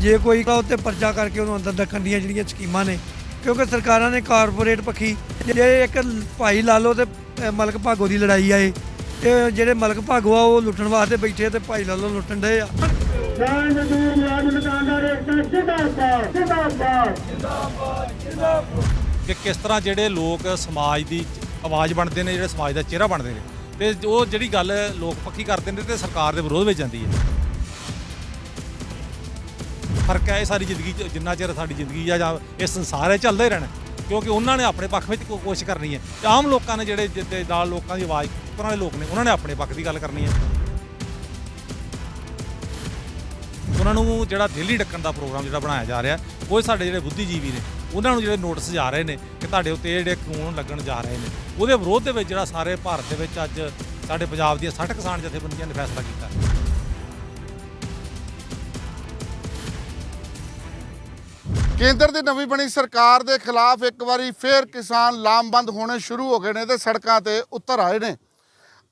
ਜੇ ਕੋਈ ਤਾਂ ਉੱਤੇ ਪਰਚਾ ਕਰਕੇ ਉਹਨੂੰ ਅੰਦਰ ਰੱਖਣ ਦੀਆਂ ਜਿਹੜੀਆਂ ਸਕੀਮਾਂ ਨੇ, ਕਿਉਂਕਿ ਸਰਕਾਰਾਂ ਨੇ ਕਾਰਪੋਰੇਟ ਪੱਖੀ, ਜੇ ਇੱਕ ਭਾਈ ਲਾਲੋ ਲਓ ਤੇ ਮਲਕ ਭਾਗੋ ਦੀ ਲੜਾਈ ਆਏ ਇਹ ਜਿਹੜੇ ਮਲਕ ਭਾਗੋ ਆ ਉਹ ਲੁੱਟਣ ਵਾਸਤੇ ਬੈਠੇ ਤੇ ਭਾਈ ਲਾਲੋ ਲੁੱਟਣ ਦੇ ਆ। ਕਿ ਕਿਸ ਤਰ੍ਹਾਂ ਜਿਹੜੇ ਲੋਕ ਸਮਾਜ ਦੀ ਆਵਾਜ਼ ਬਣਦੇ ਨੇ, ਜਿਹੜੇ ਸਮਾਜ ਦਾ ਚਿਹਰਾ ਬਣਦੇ ਨੇ? ਤੇ ਉਹ ਜਿਹੜੀ ਗੱਲ ਲੋਕ ਪੱਖੀ ਕਰਦੇ ਨੇ ਤੇ ਸਰਕਾਰ ਦੇ ਵਿਰੋਧ ਵਿੱਚ ਜਾਂਦੀ ਹੈ। ਫ਼ਰਕ ਹੈ ਇਹ ਸਾਰੀ ਜ਼ਿੰਦਗੀ 'ਚ, ਜਿੰਨਾ ਚਿਰ ਸਾਡੀ ਜ਼ਿੰਦਗੀ ਆ ਜਾਂ ਇਹ ਸੰਸਾਰ ਹੈ, ਚੱਲਦਾ ਹੀ ਰਹਿਣਾ। ਕਿਉਂਕਿ ਉਹਨਾਂ ਨੇ ਆਪਣੇ ਪੱਖ ਵਿੱਚ ਕੋ- ਕੋਸ਼ਿਸ਼ ਕਰਨੀ ਹੈ। ਤੇ ਆਮ ਲੋਕਾਂ ਨੇ ਜਿਹੜੇ ਜਿੱਤੇ ਨਾਲ ਲੋਕਾਂ ਦੀ ਆਵਾਜ਼ ਚੁੱਕਣ ਵਾਲੇ ਲੋਕ ਨੇ, ਉਹਨਾਂ ਨੇ ਆਪਣੇ ਪੱਖ ਦੀ ਗੱਲ ਕਰਨੀ ਹੈ। ਉਹਨਾਂ ਨੂੰ ਜਿਹੜਾ ਦਿੱਲੀ ਡੱਕਣ ਦਾ ਪ੍ਰੋਗਰਾਮ ਜਿਹੜਾ ਬਣਾਇਆ ਜਾ ਰਿਹਾ, ਉਹ ਸਾਡੇ ਜਿਹੜੇ ਬੁੱਧੀਜੀਵੀ ਨੇ ਉਹਨਾਂ ਨੂੰ ਜਿਹੜੇ ਨੋਟਿਸ ਜਾ ਰਹੇ ਨੇ ਕਿ ਤੁਹਾਡੇ ਉੱਤੇ ਜਿਹੜੇ ਕਾਨੂੰਨ ਲੱਗਣ ਜਾ ਰਹੇ ਨੇ। ਉਹਦੇ ਵਿਰੋਧ ਦੇ ਵਿੱਚ ਜਿਹੜਾ ਸਾਰੇ ਭਾਰਤ ਦੇ ਵਿੱਚ ਅੱਜ ਸਾਡੇ ਪੰਜਾਬ ਦੀਆਂ 60 ਕਿਸਾਨ ਜਥੇਬੰਦੀਆਂ ਨੇ ਫੈਸਲਾ ਕੀਤਾ। ਕੇਂਦਰ ਦੀ ਨਵੀਂ ਬਣੀ ਸਰਕਾਰ ਦੇ ਖਿਲਾਫ ਇੱਕ ਵਾਰੀ ਫੇਰ ਕਿਸਾਨ ਲਾਮਬੰਦ ਹੋਣੇ ਸ਼ੁਰੂ ਹੋ ਗਏ ਨੇ ਤੇ ਸੜਕਾਂ ਤੇ ਉਤਰ ਆਏ ਨੇ।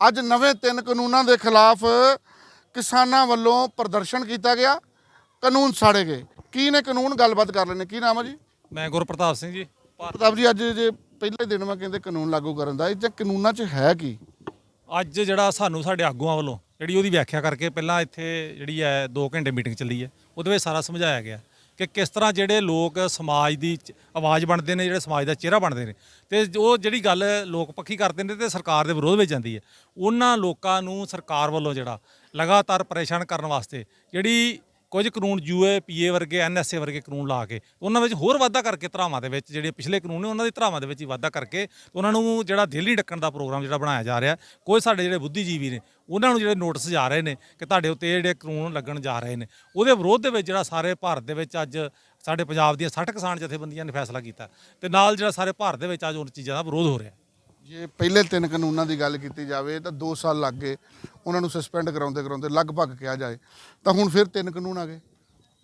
ਅੱਜ ਨਵੇਂ ਤਿੰਨ ਕਾਨੂੰਨਾਂ ਦੇ ਖਿਲਾਫ ਕਿਸਾਨਾਂ ਵੱਲੋਂ ਪ੍ਰਦਰਸ਼ਨ ਕੀਤਾ ਗਿਆ। ਕਾਨੂੰਨ ਸਾੜੇ ਗਏ। ਕੀ ਨੇ ਕਾਨੂੰਨ? ਗੱਲਬਾਤ ਕਰ ਲੈਣੇ ਕੀ ਨਾਮ ਹੈ ਜੀ? ਮੈਂ ਗੁਰਪ੍ਰਤਾਪ ਸਿੰਘ ਜੀ। ਪ੍ਰਤਾਪ ਜੀ ਅੱਜ ਜੇ ਪਹਿਲੇ ਦਿਨ ਮੈਂ ਕਹਿੰਦੇ ਕਾਨੂੰਨ ਲਾਗੂ ਕਰਨ ਦਾ ਇਹ 'ਚ ਕਾਨੂੰਨਾਂ 'ਚ ਹੈ ਕੀ? ਅੱਜ ਜਿਹੜਾ ਸਾਨੂੰ ਸਾਡੇ ਆਗੂਆਂ ਵੱਲੋਂ ਜਿਹੜੀ ਉਹਦੀ ਵਿਆਖਿਆ ਕਰਕੇ ਪਹਿਲਾਂ ਇੱਥੇ ਜਿਹੜੀ ਹੈ 2 ਘੰਟੇ ਮੀਟਿੰਗ ਚੱਲੀ ਹੈ ਉਹਦੇ ਵਿੱਚ ਸਾਰਾ ਸਮਝਾਇਆ ਗਿਆ ਕਿ ਕਿਸ ਤਰ੍ਹਾਂ ਜਿਹੜੇ ਲੋਕ ਸਮਾਜ ਦੀ ਚ- ਆਵਾਜ਼ ਬਣਦੇ ਨੇ ਜਿਹੜੇ ਸਮਾਜ ਦਾ ਚਿਹਰਾ ਬਣਦੇ ਨੇ ਤੇ ਉਹ ਜਿਹੜੀ ਗੱਲ ਲੋਕ ਪੱਕੀ ਕਰਦੇ ਨੇ ਤੇ ਸਰਕਾਰ ਦੇ ਵਿਰੋਧ ਵਿੱਚ ਜਾਂਦੀ ਹੈ। ਉਹਨਾਂ ਲੋਕਾਂ ਨੂੰ ਸਰਕਾਰ ਵੱਲੋਂ ਜਿਹੜਾ ਲਗਾਤਾਰ ਪਰੇਸ਼ਾਨ ਕਰਨ ਵਾਸਤੇ ਜਿਹੜੀ ਕੁਝ ਕਾਨੂੰਨ ਯੂਏ, ਪੀਏ ਵਰਗੇ, ਐਨਐਸਏ ਵਰਗੇ ਕਾਨੂੰਨ ਲਾ ਕੇ ਉਹਨਾਂ ਵਿੱਚ ਹੋਰ ਵਾਧਾ ਕਰਕੇ ਧਰਾਵਾਂ ਦੇ ਵਿੱਚ ਜਿਹੜੇ ਪਿਛਲੇ ਕਾਨੂੰਨ ਨੇ ਉਹਨਾਂ ਦੀ ਧਰਾਵਾਂ ਦੇ ਵਿੱਚ ਹੀ ਵਾਧਾ ਕਰਕੇ ਉਹਨਾਂ ਨੂੰ ਜਿਹੜਾ ਦਿੱਲੀ ਡੱਕਣ ਦਾ ਪ੍ਰੋਗਰਾਮ ਜਿਹੜਾ ਬਣਾਇਆ ਜਾ ਰਿਹਾ ਕੋਈ ਸਾਡੇ ਜਿਹੜੇ ਬੁੱਧੀਜੀਵੀ ਨੇ, ਉਹਨਾਂ ਨੂੰ ਜਿਹੜੇ ਨੋਟਿਸ ਜਾ ਰਹੇ ਨੇ ਕਿ ਤੁਹਾਡੇ ਉੱਤੇ ਜਿਹੜੇ ਕਾਨੂੰਨ ਲੱਗਣ ਜਾ ਰਹੇ ਨੇ, ਉਹਦੇ ਵਿਰੋਧ ਦੇ ਵਿੱਚ ਜਿਹੜਾ ਸਾਰੇ ਭਾਰਤ ਦੇ ਵਿੱਚ ਅੱਜ ਸਾਡੇ ਪੰਜਾਬ ਦੀਆਂ 60 ਕਿਸਾਨ ਜਥੇਬੰਦੀਆਂ ਨੇ ਫੈਸਲਾ ਕੀਤਾ ਤੇ ਨਾਲ ਜਿਹੜਾ ਸਾਰੇ ਭਾਰਤ ਦੇ ਵਿੱਚ ਅੱਜ ਉਹ ਚੀਜ਼ਾਂ ਦਾ ਵਿਰੋਧ ਹੋ ਰਿਹਾ। ਜੇ ਪਹਿਲੇ ਤਿੰਨ ਕਾਨੂੰਨਾਂ ਦੀ ਗੱਲ ਕੀਤੀ ਜਾਵੇ ਤਾਂ 2 ਸਾਲ ਲੱਗ ਗਏ ਉਹਨਾਂ ਨੂੰ ਸਸਪੈਂਡ ਕਰਾਉਂਦੇ ਕਰਾਉਂਦੇ ਲਗਭਗ ਕਿਹਾ ਜਾਏ। ਤਾਂ ਹੁਣ ਫਿਰ ਤਿੰਨ ਕਾਨੂੰਨ ਆ ਗਏ।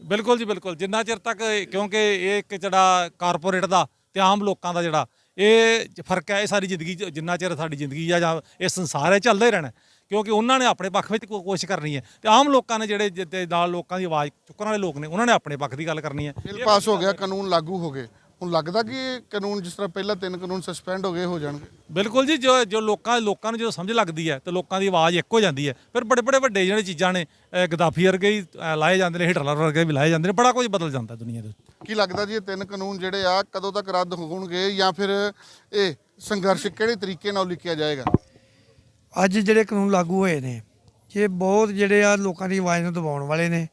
ਬਿਲਕੁਲ ਜੀ ਬਿਲਕੁਲ। ਜਿੰਨਾ ਚਿਰ ਤੱਕ ਕਿਉਂਕਿ ਇਹ ਇੱਕ ਜਿਹੜਾ ਕਾਰਪੋਰੇਟ ਦਾ ਤੇ ਆਮ ਲੋਕਾਂ ਦਾ ਜਿਹੜਾ ਇਹ ਫ਼ਰਕ ਹੈ ਇਹ ਸਾਰੀ ਜ਼ਿੰਦਗੀ ਜਿੰਨਾ ਚਿਰ ਸਾਡੀ ਜ਼ਿੰਦਗੀ ਆ ਜਾਂ ਇਹ ਸੰਸਾਰ ਹੈ ਚੱਲਦਾ ਹੀ ਰਹਿਣਾ ਕਿਉਂਕਿ ਉਹਨਾਂ ਨੇ ਆਪਣੇ ਪੱਖ ਵਿੱਚ ਕੋਸ਼ਿਸ਼ ਕਰਨੀ ਹੈ। ਤੇ ਆਮ ਲੋਕਾਂ ਨੇ ਜਿਹੜੇ ਨਾਲ ਲੋਕਾਂ ਦੀ ਆਵਾਜ਼ ਚੁੱਕਣ ਵਾਲੇ ਲੋਕ ਨੇ ਉਹਨਾਂ ਨੇ ਆਪਣੇ ਪੱਖ ਦੀ ਗੱਲ ਕਰਨੀ ਹੈ। ਬਿੱਲ ਪਾਸ ਹੋ ਗਿਆ ਕਾਨੂੰਨ ਲਾਗੂ ਹੋ ਗਏ। ਹੁਣ ਲੱਗਦਾ ਕਿ ਇਹ ਕਾਨੂੰਨ ਜਿਸ ਤਰ੍ਹਾਂ ਪਹਿਲਾਂ ਤਿੰਨ ਕਾਨੂੰਨ ਸਸਪੈਂਡ ਹੋ ਗਏ ਹੋ ਜਾਣਗੇ? ਬਿਲਕੁਲ ਜੀ ਜੋ ਜੋ ਲੋਕਾਂ ਲੋਕਾਂ ਨੂੰ ਜਦੋਂ ਸਮਝ ਲੱਗਦੀ ਹੈ ਤੇ ਲੋਕਾਂ ਦੀ ਆਵਾਜ਼ ਇੱਕ ਹੋ ਜਾਂਦੀ ਹੈ। ਫਿਰ ਬੜੇ ਬੜੇ ਵੱਡੇ ਜਿਹੜੇ ਚੀਜ਼ਾਂ ਨੇ ਅਹ ਗਦਾਫੀ ਵਰਗੇ ਹੀ ਅਹ ਲਾਏ ਜਾਂਦੇ ਨੇ ਹਿਟਲਰ ਵਰਗੇ ਵੀ ਲਾਏ ਜਾਂਦੇ ਨੇ ਬੜਾ ਕੁਝ ਬਦਲ ਜਾਂਦਾ ਦੁਨੀਆ ਦੇ ਉੱਤੇ ਕੀ ਲੱਗਦਾ ਜੀ ਇਹ ਤਿੰਨ ਕਾਨੂੰਨ ਜਿਹੜੇ ਆ ਕਦੋਂ ਤੱਕ ਰੱਦ ਹੋਣਗੇ ਜਾਂ ਫਿਰ ਇਹ ਸੰਘਰਸ਼ ਕਿਹੜੇ ਤਰੀਕੇ ਨਾਲ ਲਿਖਿਆ ਜਾਏਗਾ? ਅੱਜ ਜਿਹੜੇ ਕਾਨੂੰਨ ਲਾਗੂ ਹੋਏ ਨੇ ਇਹ ਬਹੁਤ ਜਿਹੜੇ ਆ ਲੋਕਾਂ ਦੀ ਆਵਾਜ਼ ਨੂੰ ਦਬਾਉਣ ਵਾਲੇ ਨੇ।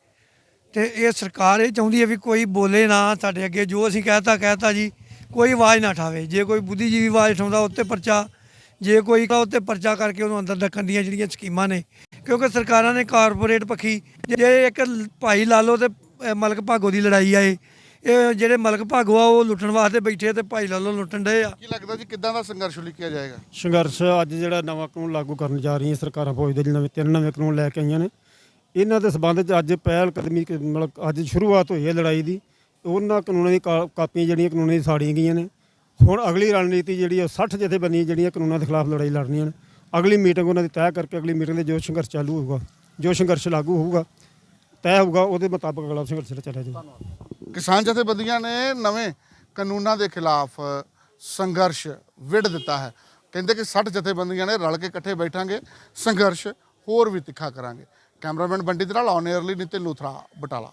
ਤੇ ਇਹ ਸਰਕਾਰ ਇਹ ਚਾਹੁੰਦੀ ਹੈ ਵੀ ਕੋਈ ਬੋਲੇ ਨਾ ਸਾਡੇ ਅੱਗੇ ਜੋ ਅਸੀਂ ਕਹਿਤਾ ਕਹਿਤਾ ਜੀ ਕੋਈ ਆਵਾਜ਼ ਨਾ ਉਠਾਵੇ। ਜੇ ਕੋਈ ਬੁੱਧੀਜੀਵੀ ਆਵਾਜ਼ ਉਠਾਉਂਦਾ ਉੱਤੇ ਪਰਚਾ ਜੇ ਕੋਈ ਤਾਂ ਉੱਤੇ ਪਰਚਾ ਕਰਕੇ ਉਹਨੂੰ ਅੰਦਰ ਰੱਖਣ ਦੀਆਂ ਜਿਹੜੀਆਂ ਸਕੀਮਾਂ ਨੇ ਕਿਉਂਕਿ ਸਰਕਾਰਾਂ ਨੇ ਕਾਰਪੋਰੇਟ ਪੱਖੀ ਜੇ ਇੱਕ ਭਾਈ ਲਾ ਲਓ ਤੇ ਮਲਕ ਭਾਗੋ ਦੀ ਲੜਾਈ ਆਏ ਇਹ ਜਿਹੜੇ ਮਲਕ ਭਾਗੋ ਆ ਉਹ ਲੁੱਟਣ ਵਾਸਤੇ ਬੈਠੇ ਤੇ ਭਾਈ ਲਾ ਲਓ ਲੁੱਟਣ ਦੇ ਆ। ਕੀ ਲੱਗਦਾ ਜੀ ਕਿੱਦਾਂ ਦਾ ਸੰਘਰਸ਼ ਲਿਖਿਆ ਜਾਏਗਾ? ਸੰਘਰਸ਼ ਅੱਜ ਜਿਹੜਾ ਨਵਾਂ ਕਾਨੂੰਨ ਲਾਗੂ ਕਰਨ ਜਾ ਰਹੀਆਂ ਸਰਕਾਰਾਂ ਫੌਜ ਦੇ ਜਿਹੜੇ ਨਵੇਂ ਤਿੰਨ ਨਵੇਂ ਕਾਨੂੰਨ ਲੈ ਕੇ ਆਈਆਂ ਨੇ ਇਹਨਾਂ ਦੇ ਸਬੰਧ 'ਚ ਅੱਜ ਪਹਿਲ ਕਦਮੀ ਕ- ਮਤਲਬ ਅੱਜ ਸ਼ੁਰੂਆਤ ਹੋਈ ਹੈ ਲੜਾਈ ਦੀ। ਉਹਨਾਂ ਕਾਨੂੰਨਾਂ ਦੀ ਕਾ- ਕਾਪੀਆਂ ਜਿਹੜੀਆਂ ਕਾਨੂੰਨਾਂ ਦੀ ਸਾੜੀਆਂ ਗਈਆਂ ਨੇ। ਹੁਣ ਅਗਲੀ ਰਣਨੀਤੀ ਜਿਹੜੀ ਹੈ 60 ਜਥੇਬੰਦੀਆਂ ਜਿਹੜੀਆਂ ਕਾਨੂੰਨਾਂ ਦੇ ਖਿਲਾਫ ਲੜਾਈ ਲੜਨੀਆਂ ਨੇ। ਅਗਲੀ ਮੀਟਿੰਗ ਉਹਨਾਂ ਦੀ ਤੈਅ ਕਰਕੇ ਅਗਲੀ ਮੀਟਿੰਗ ਦੇ ਜੋ ਸੰਘਰਸ਼ ਚਾਲੂ ਹੋਊਗਾ, ਜੋ ਸੰਘਰਸ਼ ਲਾਗੂ ਹੋਊਗਾ, ਤੈਅ ਹੋਊਗਾ, ਉਹਦੇ ਮੁਤਾਬਕ ਅਗਲਾ ਸੰਘਰਸ਼ ਚੱਲਿਆ ਜਾਊਗਾ। ਕਿਸਾਨ ਜਥੇਬੰਦੀਆਂ ਨੇ ਨਵੇਂ ਕਾਨੂੰਨਾਂ ਦੇ ਖਿਲਾਫ ਸੰਘਰਸ਼ ਵਿੜ ਦਿੱਤਾ ਹੈ। ਕਹਿੰਦੇ ਕਿ 60 ਜਥੇਬੰਦੀਆਂ ਨੇ ਰਲ ਕੇ ਇਕੱਠੇ ਬੈਠਾਂਗੇ, ਸੰਘਰਸ਼ ਹੋਰ ਵੀ ਤਿੱਖਾ ਕਰਾਂਗੇ। ਕੈਮਰਾਮੈਨ ਬੰਡੀ ਦੇ ਨਾਲ ਔਨ 에ਅਰਲੀ ਨਿਤਿਨ ਲੂਥਰਾ ਬਟਾਲਾ।